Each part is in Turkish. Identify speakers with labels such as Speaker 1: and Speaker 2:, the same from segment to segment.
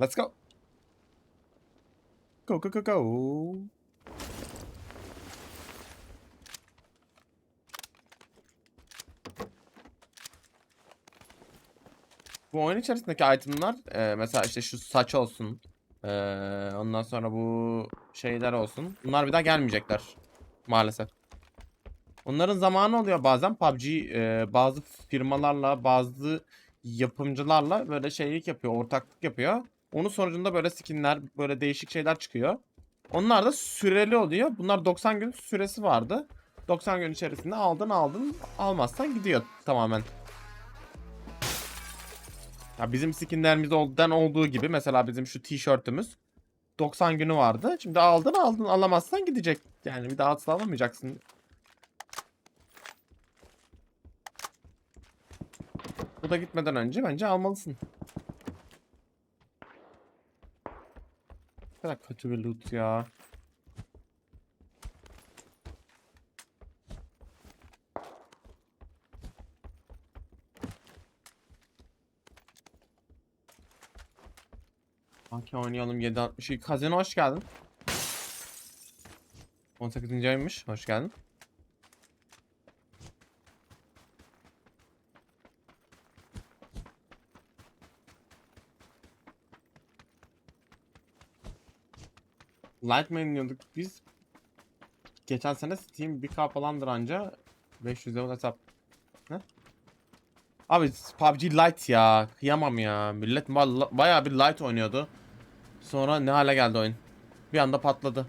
Speaker 1: Let's go. Go go go go. Bu oyun içerisindeki itemlar e, mesela işte şu saç olsun. e, ondan sonra bu şeyler olsun. Bunlar bir daha gelmeyecekler maalesef. Onların zamanı oluyor bazen PUBG e, bazı firmalarla bazı yapımcılarla böyle şeylik yapıyor, ortaklık yapıyor. Onun sonucunda böyle skinler, böyle değişik şeyler çıkıyor. Onlar da süreli oluyor. Bunlar 90 gün süresi vardı. 90 gün içerisinde aldın aldın almazsan gidiyor tamamen. Ya bizim skinlerimizden olduğu gibi mesela bizim şu tişörtümüz 90 günü vardı. Şimdi aldın aldın alamazsan gidecek. Yani bir daha asla alamayacaksın. Bu da gitmeden önce bence almalısın. Kadar kötü bir loot ya. Sanki oynayalım 762. Kazino hoş geldin. 18. aymış. Hoş geldin. Light oynuyorduk biz. Geçen sene Steam 1K falandır anca. 500 level hesap. Ne? Abi PUBG Lite ya. Kıyamam ya. Millet ba- bayağı bir light oynuyordu. Sonra ne hale geldi oyun. Bir anda patladı.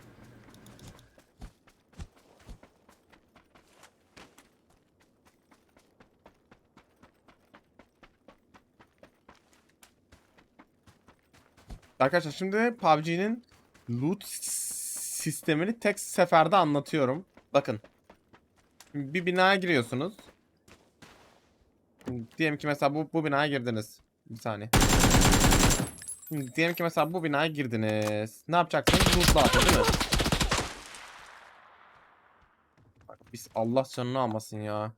Speaker 1: Arkadaşlar şimdi PUBG'nin loot sistemini tek seferde anlatıyorum. Bakın. Bir binaya giriyorsunuz. Diyelim ki mesela bu, bu binaya girdiniz. Bir saniye. Şimdi diyelim ki mesela bu binaya girdiniz. Ne yapacaksınız? Loot dağıtın değil mi? Bak biz Allah canını almasın ya.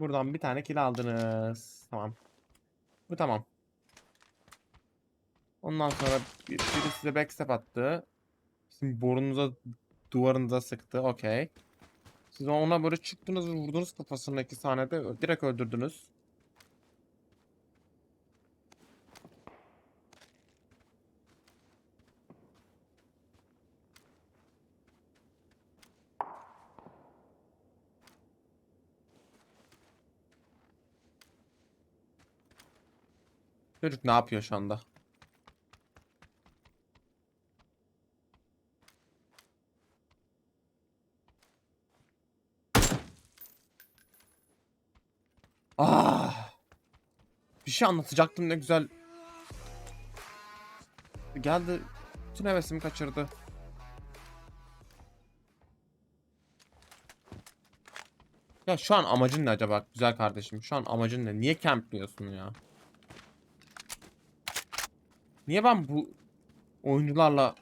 Speaker 1: Buradan bir tane kill aldınız. Tamam. Bu tamam. Ondan sonra bir- biri size backstep attı. Şimdi borunuza duvarınıza sıktı. Okey. Siz ona böyle çıktınız vurdunuz kafasına iki saniyede direkt öldürdünüz. Çocuk ne yapıyor şu anda? Ah! Bir şey anlatacaktım ne güzel. Geldi. Bütün hevesimi kaçırdı. Ya şu an amacın ne acaba güzel kardeşim? Şu an amacın ne? Niye campliyorsun ya? Niye ben bu oyuncularla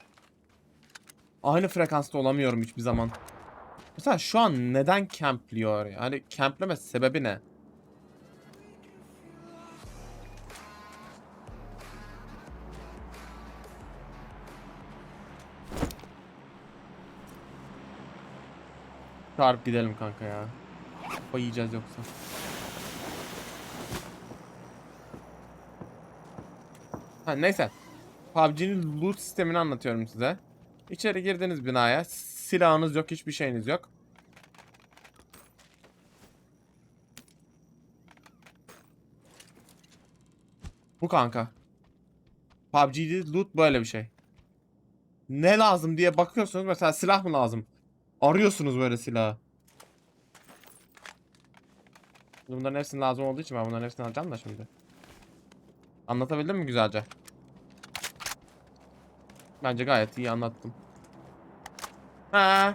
Speaker 1: aynı frekansta olamıyorum hiçbir zaman? Mesela şu an neden campliyor ya? Hani campleme sebebi ne? Çağırıp gidelim kanka ya. Kafa yiyeceğiz yoksa. Ha neyse. PUBG'nin loot sistemini anlatıyorum size. İçeri girdiniz binaya. Silahınız yok, hiçbir şeyiniz yok. Bu kanka. PUBG'de loot böyle bir şey. Ne lazım diye bakıyorsunuz. Mesela silah mı lazım? Arıyorsunuz böyle silahı. Bunların hepsinin lazım olduğu için ben bunların hepsini alacağım da şimdi. Anlatabildim mi güzelce? Bence gayet iyi anlattım. Ha,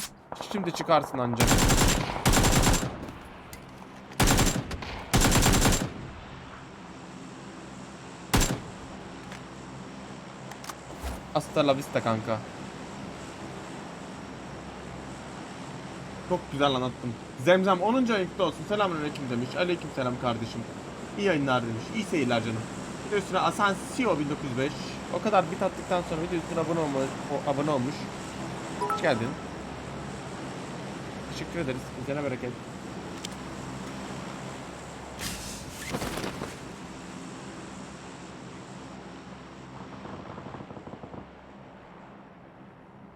Speaker 1: şimdi çıkarsın ancak. Hasta la vista kanka. Çok güzel anlattım. Zemzem 10. ayıkta olsun. Selamünaleyküm demiş. Aleykümselam kardeşim. İyi yayınlar demiş. İyi seyirler canım. Bir de üstüne Asensio 1905. O kadar bit attıktan sonra bir de üstüne abone olmuş. o- abone olmuş. Hoş geldin. Teşekkür ederiz. Üzerine bereket.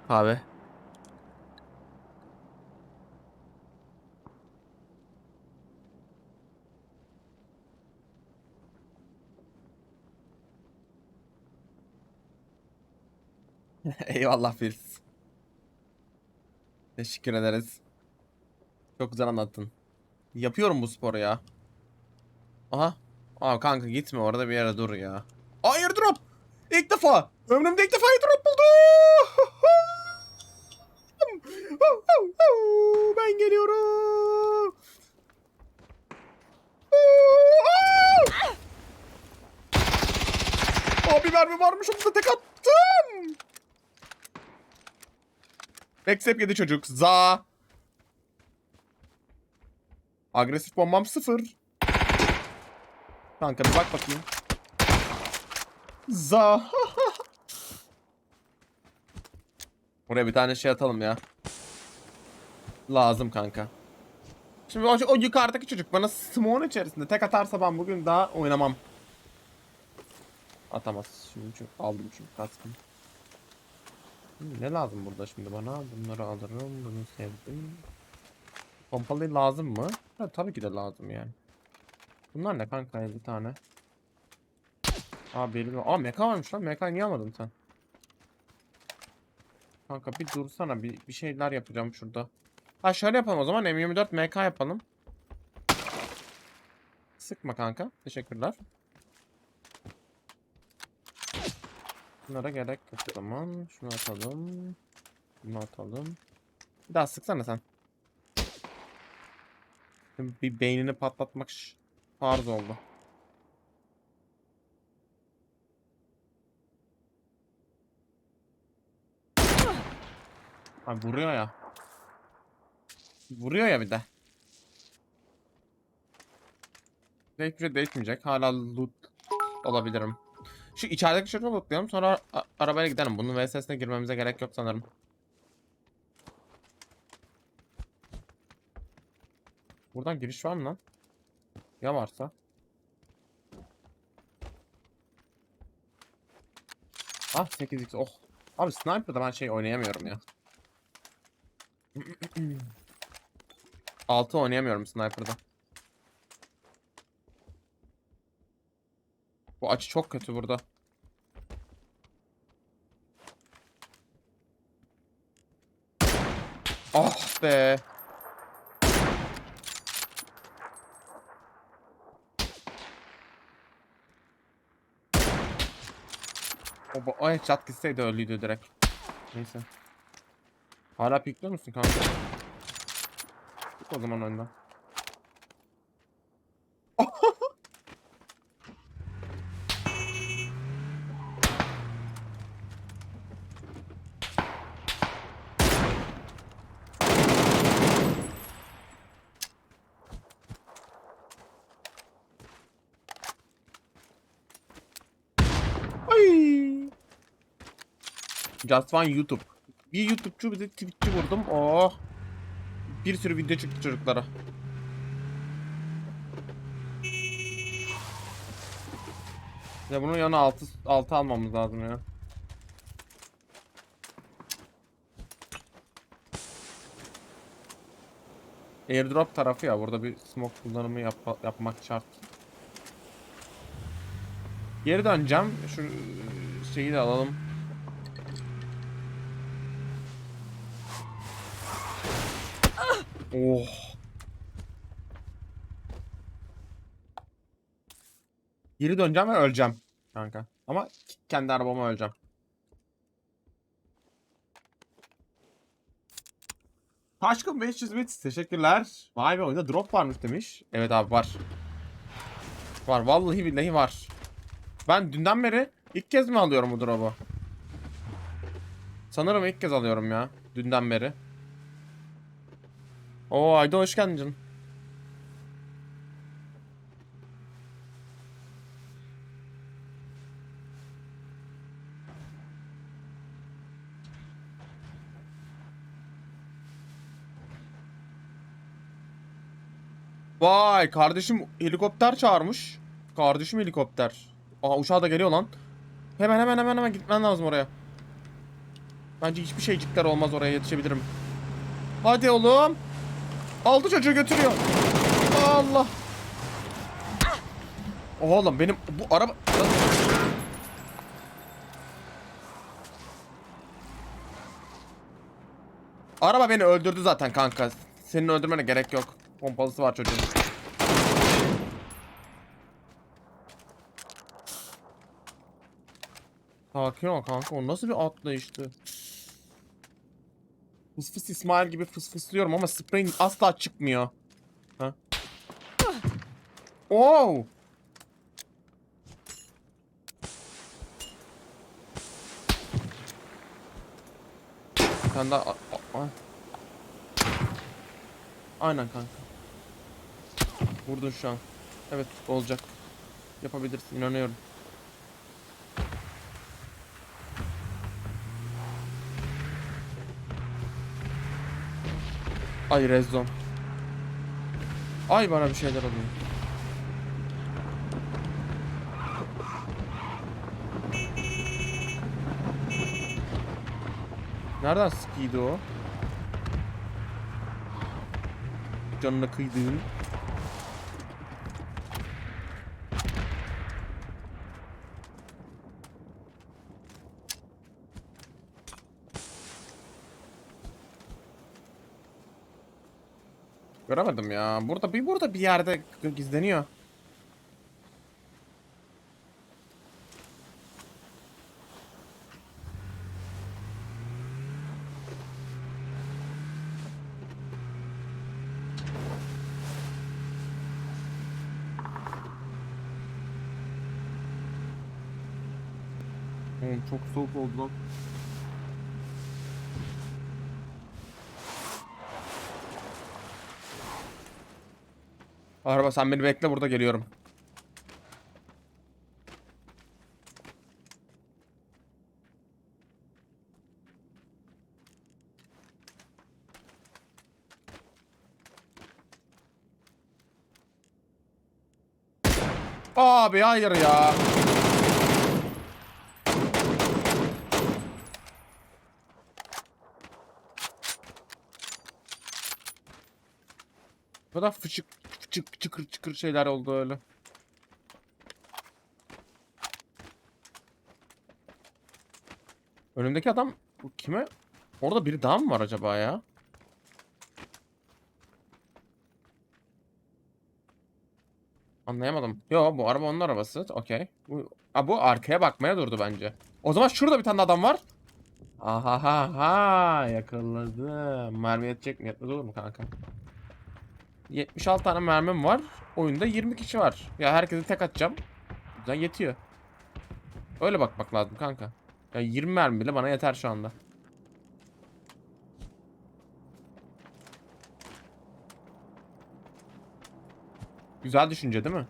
Speaker 1: Kahve. Eyvallah Filiz. Teşekkür ederiz. Çok güzel anlattın. Yapıyorum bu sporu ya. Aha. Aa kanka gitme orada bir yere dur ya. Hayır drop. İlk defa. Ömrümde ilk defa drop buldum. Ben geliyorum. Abi mermi varmış onu da tek attım. Backstep yedi çocuk. Za. Agresif bombam sıfır. Kanka bir bak bakayım. Za. Buraya bir tane şey atalım ya. Lazım kanka. Şimdi o, o yukarıdaki çocuk bana smoke'un içerisinde tek atarsa ben bugün daha oynamam. Atamaz. Şimdi çünkü aldım çünkü kaskım. Ne lazım burada şimdi bana? Bunları alırım. Bunu sevdim. Pompalı lazım mı? Ha, tabii ki de lazım yani. Bunlar ne kanka bir tane? Aa belli. Aa meka varmış lan. Meka niye almadın sen? Kanka bir dursana. Bir, bir şeyler yapacağım şurada. Ha şöyle yapalım o zaman. M24 MK yapalım. Sıkma kanka. Teşekkürler. Bunlara gerek yok o zaman. Şunu atalım. Bunu atalım. Bir daha sıksana sen. Bir beynini patlatmak farz oldu. Ay vuruyor ya. Vuruyor ya bir de. Hiçbir şey değişmeyecek. Hala loot olabilirim. Şu içerideki çocuğu lootlayalım sonra arabaya gidelim. Bunun VSS'ine girmemize gerek yok sanırım. Buradan giriş var mı lan? Ya varsa? Ah 8x oh. Abi sniper'da ben şey oynayamıyorum ya. 6 oynayamıyorum sniper'da. Bu açı çok kötü burada. Ah be. O, o headshot gitseydi öldüydü direkt. Neyse. Hala pikliyor musun kanka? Çık o zaman önden. Ay. Just One YouTube. Bir YouTube'cu bir de Twitch'çi vurdum. Oh. Bir sürü video çıktı çocuklara. Ya bunun yanına 6 6 almamız lazım ya. Airdrop tarafı ya burada bir smoke kullanımı yap- yapmak şart. Geri döneceğim. Şu şeyi de alalım. Oh. Geri döneceğim ve öleceğim kanka. Ama kendi arabama öleceğim. Taşkın 500 bit teşekkürler. Vay be oyunda drop varmış demiş. Evet abi var. Var vallahi billahi var. Ben dünden beri ilk kez mi alıyorum bu drop'u? Sanırım ilk kez alıyorum ya. Dünden beri. Oo Ayda hoş geldin canım. Vay kardeşim helikopter çağırmış. Kardeşim helikopter. Aa uçağı da geliyor lan. Hemen hemen hemen hemen gitmen lazım oraya. Bence hiçbir şeycikler olmaz oraya yetişebilirim. Hadi oğlum. Aldı çocuğu götürüyor. Allah. Oğlum benim bu araba... Araba beni öldürdü zaten kanka. Senin öldürmene gerek yok. Pompalısı var çocuğun. Sakin ol kanka. O nasıl bir atlayıştı? Fıs fıs İsmail gibi fıs fıslıyorum ama spreyin asla çıkmıyor. Ha? A- a- a- Aynen kanka. Vurdun şu an. Evet olacak. Yapabilirsin inanıyorum. Ay rezon. Ay bana bir şeyler oluyor. Nereden sıkıydı o? Canına kıydığın. Göremedim ya. Burada bir burada bir yerde gizleniyor. Çok soğuk oldu lan. Araba sen beni bekle burada geliyorum. Abi hayır ya. Bu kadar fıçık fıçık çıkır çıkır şeyler oldu öyle. Önümdeki adam bu kime? Orada biri daha mı var acaba ya? Anlayamadım. Yo bu araba onun arabası. Okey. Bu, Aa, bu arkaya bakmaya durdu bence. O zaman şurada bir tane adam var. Aha ha ha yakaladım. Mermi yetecek mi? Yetmez olur mu kanka? 76 tane mermim var. Oyunda 20 kişi var. Ya herkese tek atacağım. Güzel yetiyor. Öyle bakmak lazım kanka. Ya 20 mermi bile bana yeter şu anda. Güzel düşünce değil mi?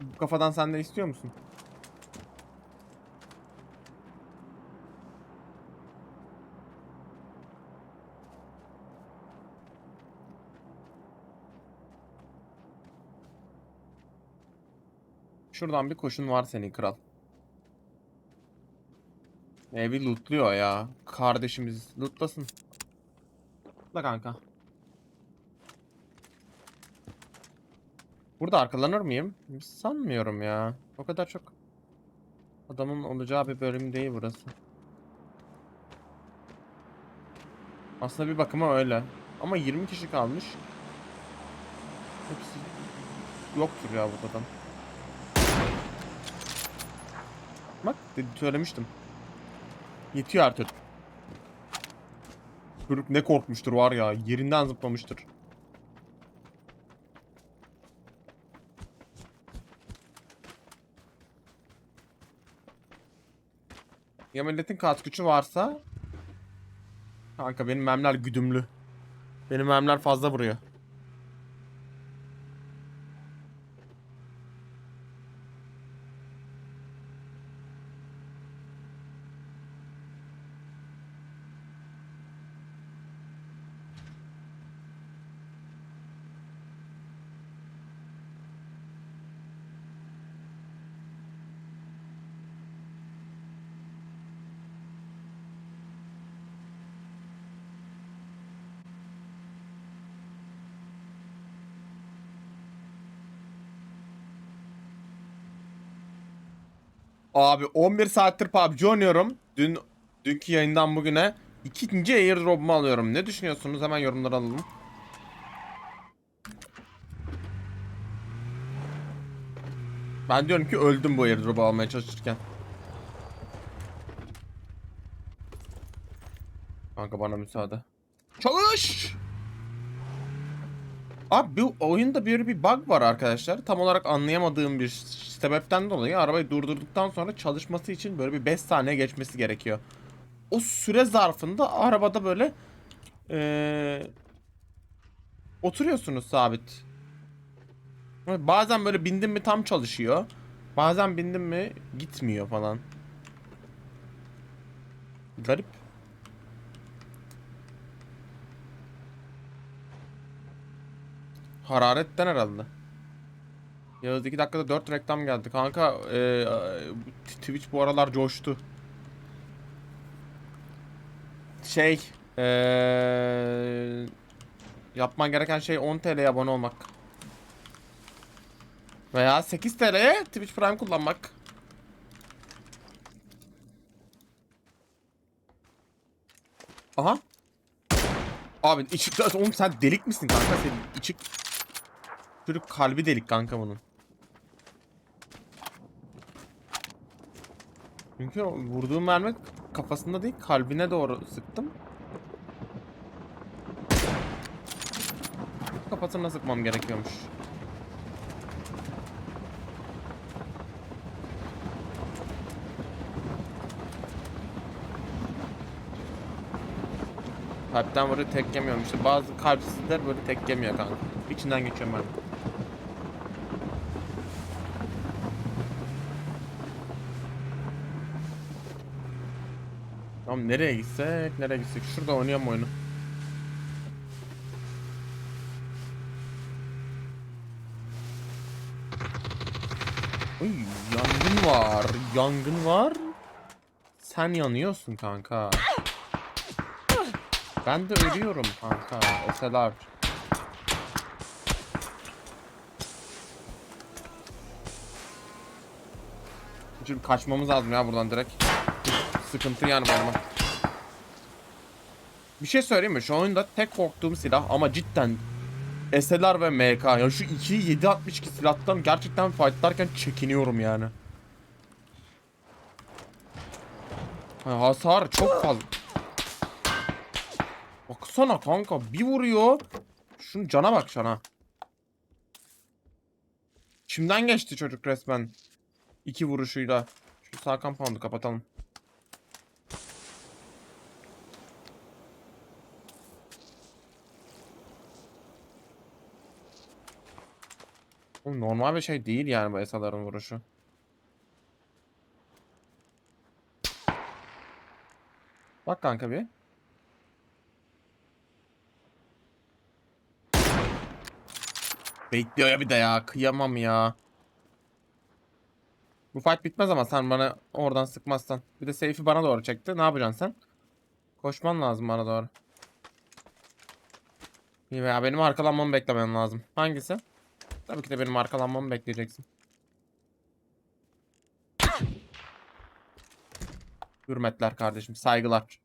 Speaker 1: Bu kafadan sen de istiyor musun? Şuradan bir koşun var senin kral. Evi lootluyor ya. Kardeşimiz lootlasın. Da kanka. Burada arkalanır mıyım? Sanmıyorum ya. O kadar çok adamın olacağı bir bölüm değil burası. Aslında bir bakıma öyle. Ama 20 kişi kalmış. Hepsi yoktur ya burada Bak dedi, söylemiştim. Yetiyor artık. Çocuk ne korkmuştur var ya. Yerinden zıplamıştır. Ya milletin kat gücü varsa Kanka benim memler güdümlü. Benim memler fazla vuruyor. Abi 11 saattir PUBG oynuyorum. Dün dünkü yayından bugüne ikinci airdrop'umu alıyorum. Ne düşünüyorsunuz? Hemen yorumlara alalım. Ben diyorum ki öldüm bu airdrop'u almaya çalışırken. Kanka bana müsaade. Çalış! Abi bu oyunda bir bir bug var arkadaşlar. Tam olarak anlayamadığım bir sebepten dolayı arabayı durdurduktan sonra çalışması için böyle bir 5 saniye geçmesi gerekiyor. O süre zarfında arabada böyle eee, oturuyorsunuz sabit. Bazen böyle bindim mi tam çalışıyor. Bazen bindim mi gitmiyor falan. Garip. Hararetten herhalde. Yağız 2 dakikada 4 reklam geldi. Kanka e, Twitch bu aralar coştu. Şey e, yapman gereken şey 10 TL'ye abone olmak. Veya 8 TL'ye Twitch Prime kullanmak. Aha. Abi içik oğlum sen delik misin kanka senin içik Çocuk kalbi delik kanka bunun. Çünkü vurduğum mermi kafasında değil kalbine doğru sıktım. Kafasına sıkmam gerekiyormuş. Kalpten vuruyor tek yemiyorum işte bazı kalpsizler böyle tek yemiyor kanka. İçinden geçiyorum ben. Tamam nereye gitsek nereye gitsek şurada oynayalım oyunu. Uy yangın var yangın var. Sen yanıyorsun kanka. Ben de ölüyorum kanka. Eseler. Çünkü kaçmamız lazım ya buradan direkt. Sıkıntı yani bana. Bir şey söyleyeyim mi? Şu oyunda tek korktuğum silah ama cidden SLR ve MK. Ya şu 2 762 silahtan gerçekten fightlarken çekiniyorum yani. Ha, hasar çok fazla. Baksana kanka bir vuruyor. Şunun cana bak cana. Şimdiden geçti çocuk resmen. İki vuruşuyla. Şu sağ kampandı kapatalım. Normal bir şey değil yani bu esaların vuruşu. Bak kanka bir. Bekliyor ya bir de ya. Kıyamam ya. Bu fight bitmez ama sen bana oradan sıkmazsan. Bir de safe'i bana doğru çekti. Ne yapacaksın sen? Koşman lazım bana doğru. İyi veya benim arkalanmamı beklemen lazım. Hangisi? Tabii ki de benim arkalanmamı bekleyeceksin. Hürmetler kardeşim. Saygılar.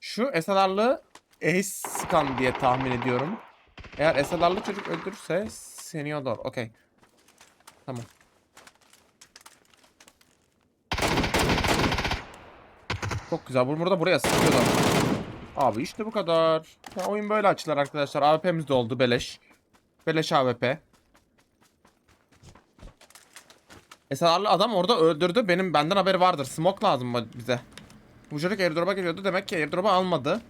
Speaker 1: Şu SLR'lı Ace Scan diye tahmin ediyorum. Eğer SLR'lı çocuk öldürürse Senior Okey. Tamam. Çok güzel. Bu burada buraya sıkıyorlar. Abi işte bu kadar. Ya oyun böyle açılır arkadaşlar. AWP'miz de oldu beleş. Beleş AWP. Esrarlı adam orada öldürdü. Benim benden haberi vardır. Smoke lazım bize? Bu çocuk airdrop'a geliyordu. Demek ki airdrop'u almadı.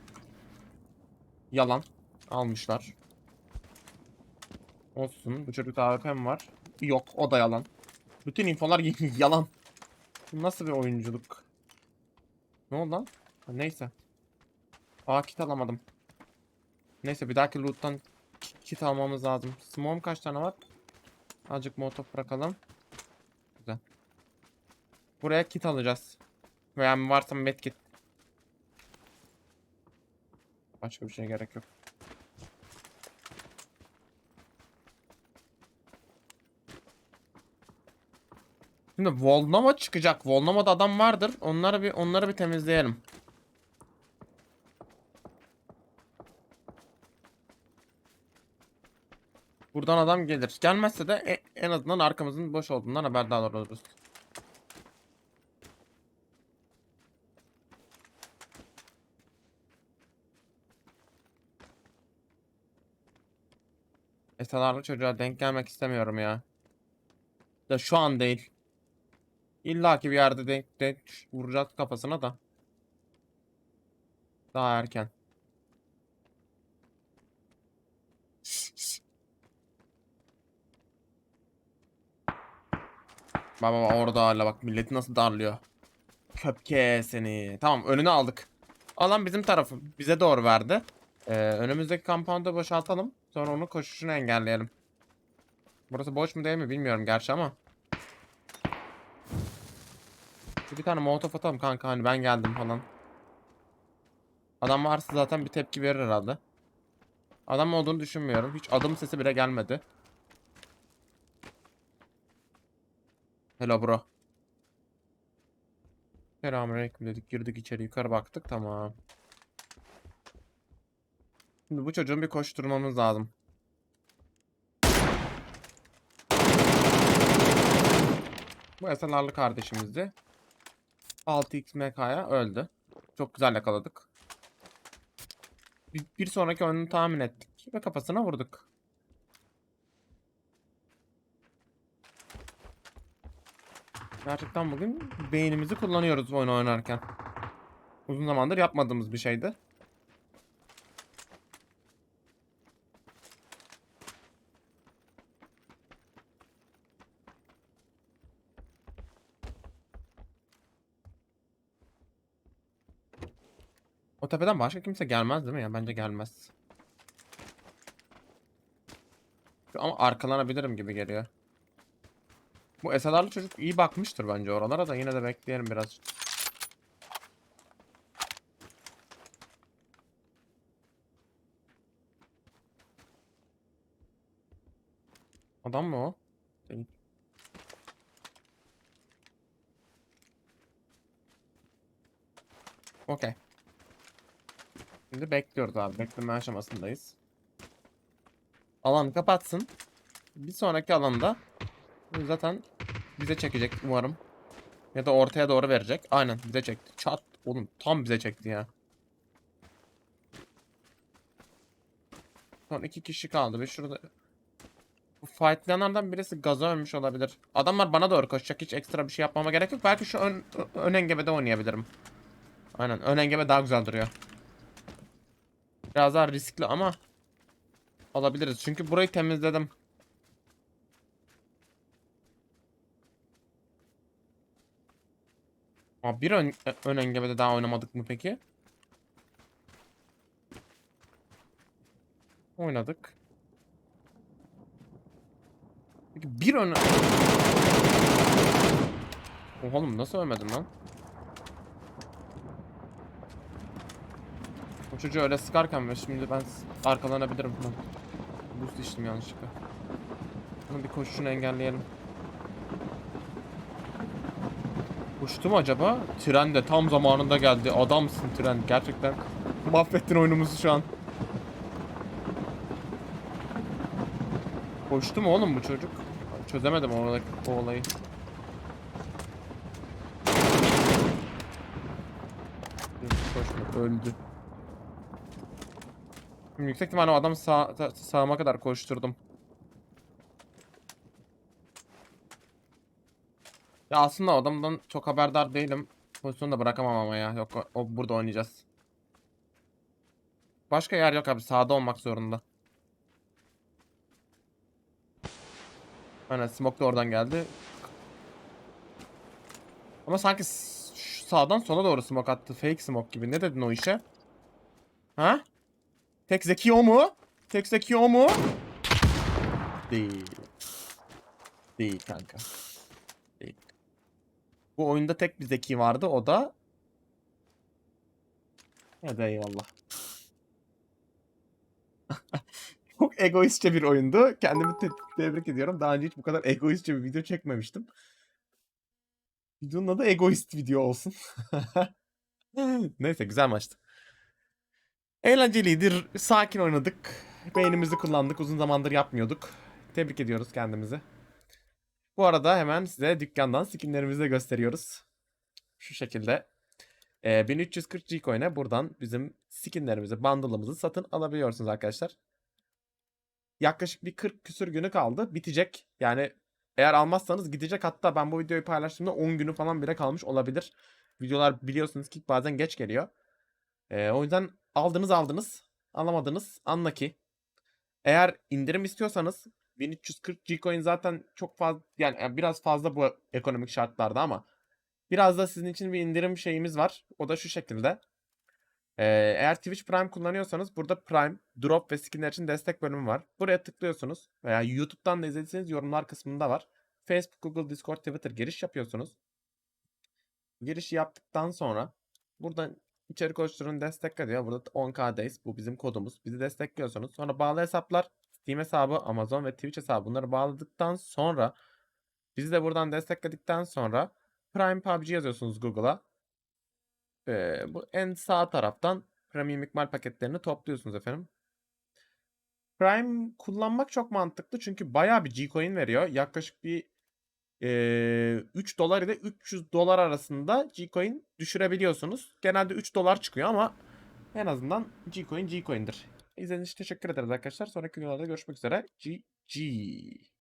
Speaker 1: Yalan. Almışlar. Olsun. Bu çocukta AWP'm var. Yok. O da yalan. Bütün infolar yalan. Bu nasıl bir oyunculuk? Ne oldu lan? Ha, neyse. Aa kit alamadım. Neyse bir dahaki loot'tan ki- kit almamız lazım. Smoke'um kaç tane var? Azıcık molotof bırakalım. Güzel. Buraya kit alacağız. Veya varsa medkit. Başka bir şeye gerek yok. Şimdi Volnova çıkacak. Volnova'da adam vardır. Onları bir onları bir temizleyelim. Buradan adam gelir. Gelmezse de e- en azından arkamızın boş olduğundan haberdar oluruz. Esalarlı çocuğa denk gelmek istemiyorum ya. Da şu an değil. İlla ki bir yerde denk, denk vuracağız kafasına da. Daha erken. Baba baba orada hala bak milleti nasıl darlıyor. Köpke seni. Tamam önünü aldık. Alan bizim tarafı. Bize doğru verdi. Ee, önümüzdeki kampandı boşaltalım. Sonra onun koşuşunu engelleyelim. Burası boş mu değil mi bilmiyorum gerçi ama. Bir tane molotof atalım kanka hani ben geldim falan. Adam varsa zaten bir tepki verir herhalde. Adam olduğunu düşünmüyorum. Hiç adım sesi bile gelmedi. Hello bro. Selamünaleyküm dedik. Girdik içeri yukarı baktık. Tamam. Şimdi bu çocuğun bir koşturmamız lazım. Bu eserlerli kardeşimizdi. 6x MK'ya öldü. Çok güzel yakaladık. Bir, bir sonraki oyunu tahmin ettik ve kafasına vurduk. Gerçekten bugün beynimizi kullanıyoruz oyun oynarken. Uzun zamandır yapmadığımız bir şeydi. Tepeden başka kimse gelmez değil mi ya? Bence gelmez. Ama arkalanabilirim gibi geliyor. Bu esalarlı çocuk iyi bakmıştır bence oralara da yine de bekleyelim biraz. Adam mı o? Okey. Şimdi bekliyoruz abi. Bekleme aşamasındayız. Alan kapatsın. Bir sonraki alanda zaten bize çekecek umarım. Ya da ortaya doğru verecek. Aynen bize çekti. Çat. Oğlum tam bize çekti ya. Son iki kişi kaldı ve şurada bu fightlayanlardan birisi gaza ölmüş olabilir. Adamlar bana doğru koşacak. Hiç ekstra bir şey yapmama gerek yok. Belki şu ön, ön engebede oynayabilirim. Aynen ön engebe daha güzel duruyor. Biraz daha riskli ama alabiliriz. Çünkü burayı temizledim. Aa, bir ön, ön engebede daha oynamadık mı peki? Oynadık. Peki bir ön... Oğlum nasıl ölmedin lan? O çocuğu öyle sıkarken ve şimdi ben arkalanabilirim. Boost içtim yanlışlıkla. Bunun bir koşuşunu engelleyelim. Uçtu mu acaba? Tren de tam zamanında geldi. Adamsın tren. Gerçekten mahvettin oyunumuzu şu an. Koştu mu oğlum bu çocuk? Çözemedim oradaki o olayı. Öldü. Şimdi yüksek ihtimalle o adam sağ, sa- sağıma kadar koşturdum. Ya aslında adamdan çok haberdar değilim. Pozisyonu da bırakamam ama ya. Yok o, burada oynayacağız. Başka yer yok abi. Sağda olmak zorunda. Aynen smoke da oradan geldi. Ama sanki sağdan sola doğru smoke attı. Fake smoke gibi. Ne dedin o işe? Ha? Tek zeki o mu? Tek zeki o mu? Değil. Değil kanka. Değil. Bu oyunda tek bir zeki vardı. O da... Hadi eyvallah. Çok egoistçe bir oyundu. Kendimi te- tebrik ediyorum. Daha önce hiç bu kadar egoistçe bir video çekmemiştim. Videonun adı egoist video olsun. Neyse güzel maçtı. Eğlenceliydi. Sakin oynadık. Beynimizi kullandık. Uzun zamandır yapmıyorduk. Tebrik ediyoruz kendimizi. Bu arada hemen size dükkandan skinlerimizi de gösteriyoruz. Şu şekilde. Ee, 1340 G-Coin'e buradan bizim skinlerimizi, bundle'ımızı satın alabiliyorsunuz arkadaşlar. Yaklaşık bir 40 küsür günü kaldı. Bitecek. Yani eğer almazsanız gidecek. Hatta ben bu videoyu paylaştığımda 10 günü falan bile kalmış olabilir. Videolar biliyorsunuz ki bazen geç geliyor. Ee, o yüzden aldınız aldınız. Alamadınız anla ki. Eğer indirim istiyorsanız 1340 G-Coin zaten çok fazla yani biraz fazla bu ekonomik şartlarda ama biraz da sizin için bir indirim şeyimiz var. O da şu şekilde. Ee, eğer Twitch Prime kullanıyorsanız burada Prime, Drop ve Skinler için destek bölümü var. Buraya tıklıyorsunuz veya YouTube'dan da izlediyseniz yorumlar kısmında var. Facebook, Google, Discord, Twitter giriş yapıyorsunuz. Girişi yaptıktan sonra buradan içerik oluşturun destekle diyor. Burada 10k'dayız. Bu bizim kodumuz. Bizi destekliyorsunuz. Sonra bağlı hesaplar Steam hesabı, Amazon ve Twitch hesabı bunları bağladıktan sonra bizi de buradan destekledikten sonra Prime PUBG yazıyorsunuz Google'a. Ee, bu en sağ taraftan premium ikmal paketlerini topluyorsunuz efendim. Prime kullanmak çok mantıklı çünkü bayağı bir G-Coin veriyor. Yaklaşık bir eee 3 dolar ile 300 dolar arasında G-Coin düşürebiliyorsunuz. Genelde 3 dolar çıkıyor ama en azından G-Coin G-Coin'dir. İzlediğiniz için teşekkür ederiz arkadaşlar. Sonraki videolarda görüşmek üzere. GG.